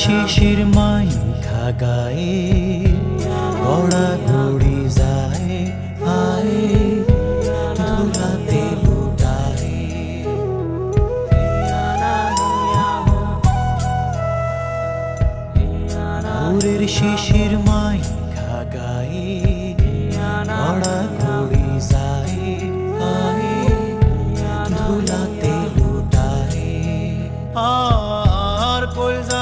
শিশির মাই খাগায়ে, গড়া গড়ি যায় আয় শিশির মাই খাগায়ে, গড়া গড়ি যায় আয় ধুলাতে লুটায়। আর কলজা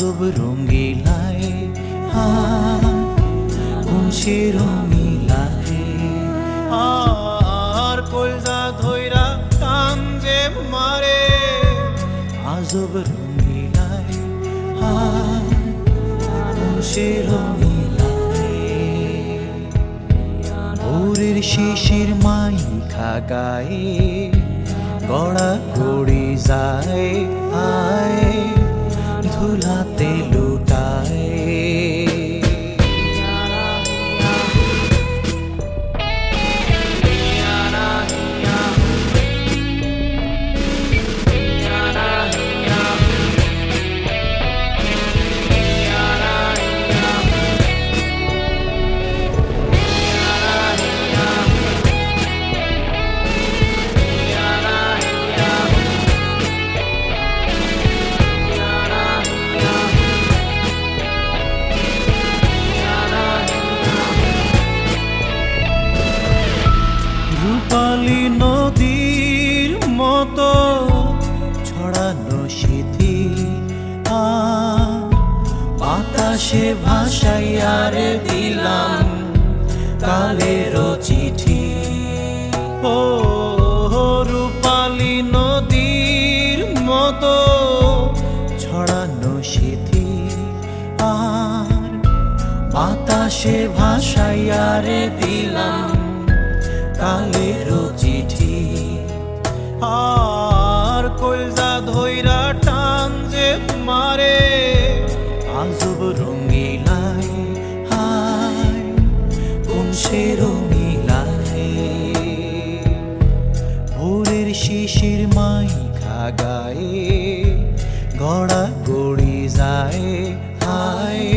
আজব রঙ্গিলায় কোন সে রঙিলায় আর কলজা ধইরা কান যে মারে, আজব রঙ্গিলায় কোন সে রঙিলায় ভোরের শিশির মাই খাগায়ে গড়া গড়ি যায়, আয়। ধুলাতে লুটায়। বাতাসে ভাসাইয়ারে দিলাম কালের চিঠি। ও রূপালী নদীর মতো ছড়ানো স্মৃতি আর বাতাসে ভাসাইয়ারে দিলাম কালের চিঠি। আর কলজা ধইরা টান যে মারে, আজব রঙ্গিলায় সে রঙিলায় ভোরের শিশির মাই খাগায়ে গড়া গড়ি যায় হায়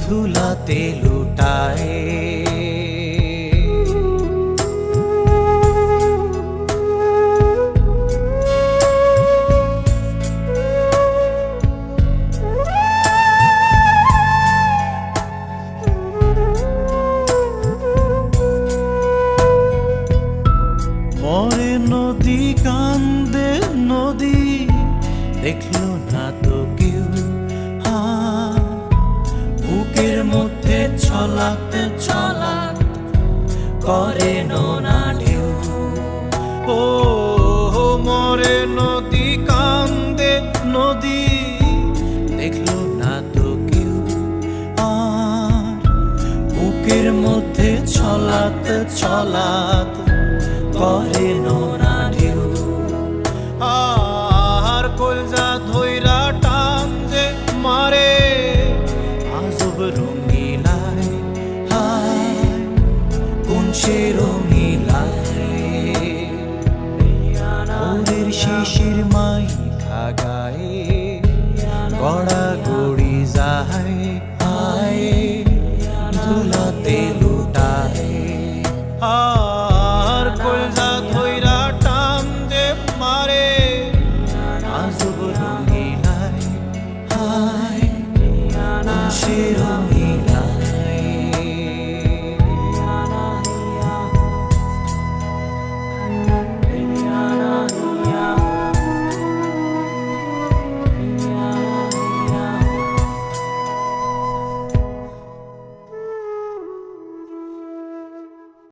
ধুলাতে লুটায়। মরে নদী কান্দে নদী, দেখল না তো কেউ। বুকের মধ্যে ছলাতে ছলাত করে নোনা ঢেউ। ও মরে নদী কান্দে নদী, দেখল না তো কেউ। আর বুকের মধ্যে ছলাত ছলাত করে নোনা ঢেউ। আর কলজা ধইরা টান যে মারে। আজব রঙিলায় হায় কোন সে রঙিলায়? শিশির মাই খাগায়ে গড়া গড়ি যায়